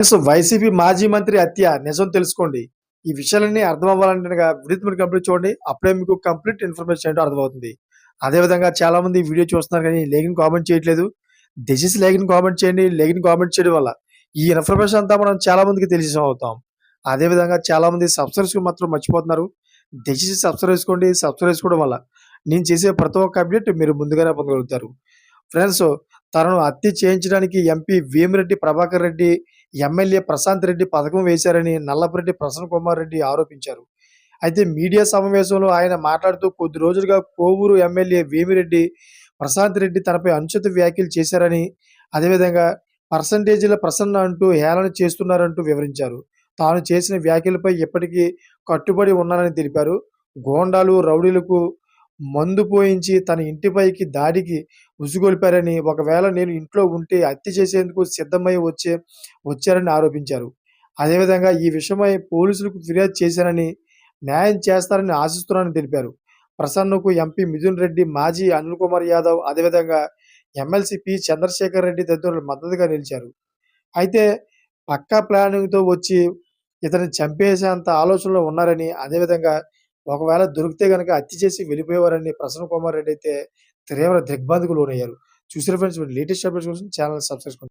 Friends YCP మాజీ మంత్రి హత్య నిజం తెలుసుకోండి. ఈ విషయాలన్నీ అర్థం అవ్వాలంటే కనుక మీరు కంప్లీట్ చూడండి. అప్పుడే మీకు కంప్లీట్ ఇన్ఫర్మేషన్ ఏంటో అర్థమవుతుంది. అదేవిధంగా చాలా మంది వీడియో చూస్తున్నారు కానీ లేఖని కామెంట్ చేయట్లేదు. దయచేసి లేఖని కామెంట్ చేయండి. లేఖని కామెంట్ చేయడం వల్ల ఈ ఇన్ఫర్మేషన్ అంతా మనం చాలా మందికి తెలిసి అవుతాం. అదేవిధంగా చాలా మంది సబ్స్క్రైబ్స్ మాత్రం మర్చిపోతున్నారు. దయచేసి సబ్స్క్రైబ్ చేసుకోండి. సబ్స్క్రైబ్ చేసుకోవడం వల్ల నేను చేసే ప్రతి ఒక్క అప్డేట్ మీరు ముందుగానే పొందగలుగుతారు. ఫ్రెండ్స్ తనను హత్య చేయించడానికి ఎంపీ వేమిరెడ్డి ప్రభాకర్ రెడ్డి ఎమ్మెల్యే ప్రశాంత్ రెడ్డి పథకం వేశారని నల్లపరెడ్డి ప్రసన్న కుమార్ రెడ్డి ఆరోపించారు. అయితే మీడియా సమావేశంలో ఆయన మాట్లాడుతూ కొద్ది రోజులుగా కోవూరు ఎమ్మెల్యే వేమిరెడ్డి ప్రశాంత్ రెడ్డి తనపై అనుచిత వ్యాఖ్యలు చేశారని అదేవిధంగా పర్సంటేజీల ప్రసన్న అంటూ హేళన చేస్తున్నారంటూ వివరించారు. తాను చేసిన వ్యాఖ్యలపై ఇప్పటికీ కట్టుబడి ఉన్నానని తెలిపారు. గోండాలు రౌడీలకు మందు పోయించి తన ఇంటిపైకి దాడికి ఉసుగొల్పారని ఒకవేళ నేను ఇంట్లో ఉంటే హత్య చేసేందుకు సిద్ధమై వచ్చే వచ్చారని ఆరోపించారు. అదేవిధంగా ఈ విషయమై పోలీసులకు ఫిర్యాదు చేశానని న్యాయం చేస్తారని ఆశిస్తున్నానని తెలిపారు. ప్రసన్నకు ఎంపీ మిథున్ రెడ్డి మాజీ అనిల్ కుమార్ యాదవ్ అదేవిధంగా ఎమ్మెల్సీ పి చంద్రశేఖర్ రెడ్డి తదితరులు మద్దతుగా నిలిచారు. అయితే పక్కా ప్లానింగ్తో వచ్చి ఇతన్ని చంపేసేంత ఆలోచనలో ఉన్నారని అదేవిధంగా ఒకవేళ దొరికితే గనక హత్య చేసి వెళ్ళిపోయేవారని ప్రసన్న కుమార్ రెడ్డి అయితే తీవ్ర దిగ్బాంధకు లోనయ్యారు. చూసిన ఫ్రెండ్స్ లేటెస్ట్ అప్డేట్స్ కోసం ఛానల్ సబ్స్క్రైబ్ చేసుకోండి